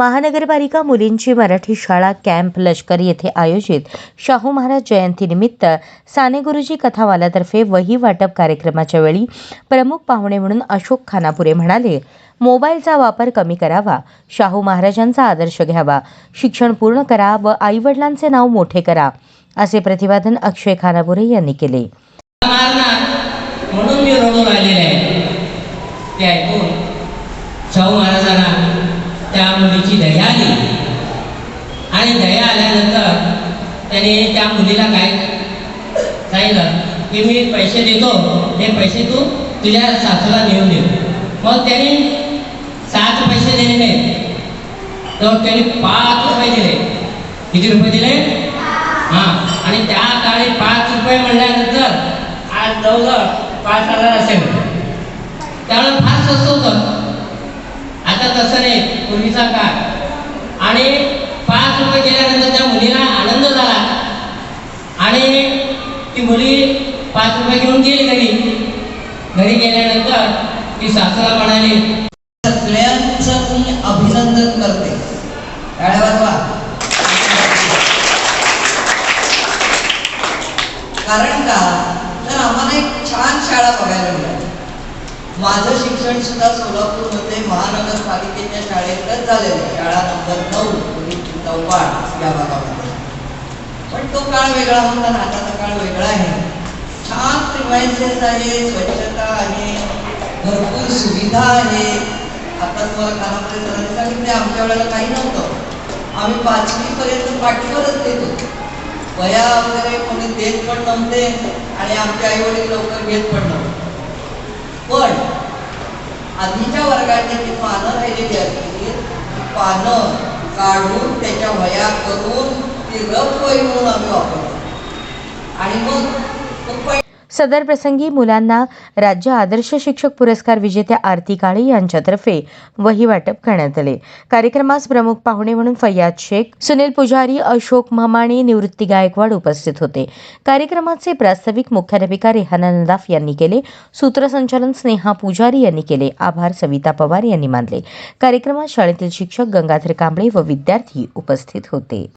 महानगरपालिका मुलींची मराठी शाळा कॅम्प लष्करी येथे आयोजित. शाहू महाराज जयंतीनिमित्त साने गुरुजी कथावालातर्फे वही वाटप कार्यक्रमाच्या वेळी प्रमुख पाहुणे म्हणून अशोक खानापुरे म्हणाले मोबाईलचा वापर कमी करावा. शाहू महाराजांचा आदर्श घ्यावा. शिक्षण पूर्ण करा व आईवडिलांचे नाव मोठे करा. असे प्रतिपादन अक्षय खानापुरे यांनी केले. म्हणून मी रडून आलेले आहे. ते ऐकून त्या मुलीची दया आली. आणि दया आल्यानंतर त्याने त्या मुलीला काय सांगितलं? की मी पैसे देतो हे पैसे तू तुझ्या सासूला नेऊन दे. मग त्याने सात पैसे दिले नाही. तर त्याने पाच रुपये दिले. किती रुपये दिले? हां. आणि त्या काळी पाच रुपये म्हणल्यानंतर आज जवळजवळ पाच हजार असेल. त्यावेळेला फार स्वस्त होतं. पूर्वीचा काळ. आणि पाच रुपये गेल्यानंतर त्या मुलीला आनंद झाला. आणि ती मुली पाच रुपये घेऊन गेली घरी. घरी गेल्यानंतर ती सासरा म्हणाली सगळ्यांचं मी अभिनंदन करते. कारण का? तर आम्हाला एक छान शाळा बघायला मिळाली. माझं शिक्षण सुद्धा सोलापूरमध्ये महानगरपालिकेच्या शाळेतच झालेलं आहे. शाळा नंबर नऊ पोलीस या भागामध्ये. पण तो काळ वेगळा होता आणि आताचा काळ वेगळा आहे. छान प्रिमायसेस आहे स्वच्छता आहे भरपूर सुविधा आहे. आता तुम्हाला कानामध्ये सरांनी सांगितले आमच्या वेळेला काही नव्हतं. आम्ही पाचवी पर्यंत पाठीवरच देत होतो वया वगैरे कोणी देत पण नव्हते आणि आमचे आई वडील लवकर घेत पण नव्हते. पण आधीच्या वर्गाची जी पानं राहिलेली असतील. ती पानं काढून त्याच्या वया करून ती रफ वही म्हणून आम्ही वापरतो. आणि मग पै- सदर प्रसंगी मुलांना राज्य आदर्श शिक्षक पुरस्कार विजेत्या आरती काळे यांच्यातर्फे वही वाटप करण्यात आले. कार्यक्रमास प्रमुख पाहुणे म्हणून फैयाद शेख सुनील पुजारी अशोक ममाणे निवृत्ती गायकवाड उपस्थित होते. कार्यक्रमाचे प्रास्ताविक मुख्याध्यापिका रेहाना नदाफ यांनी केले. सूत्रसंचालन स्नेहा पुजारी यांनी केले. आभार सविता पवार यांनी मानले. कार्यक्रमात शाळेतील शिक्षक गंगाधर कांबळे व विद्यार्थी उपस्थित होते.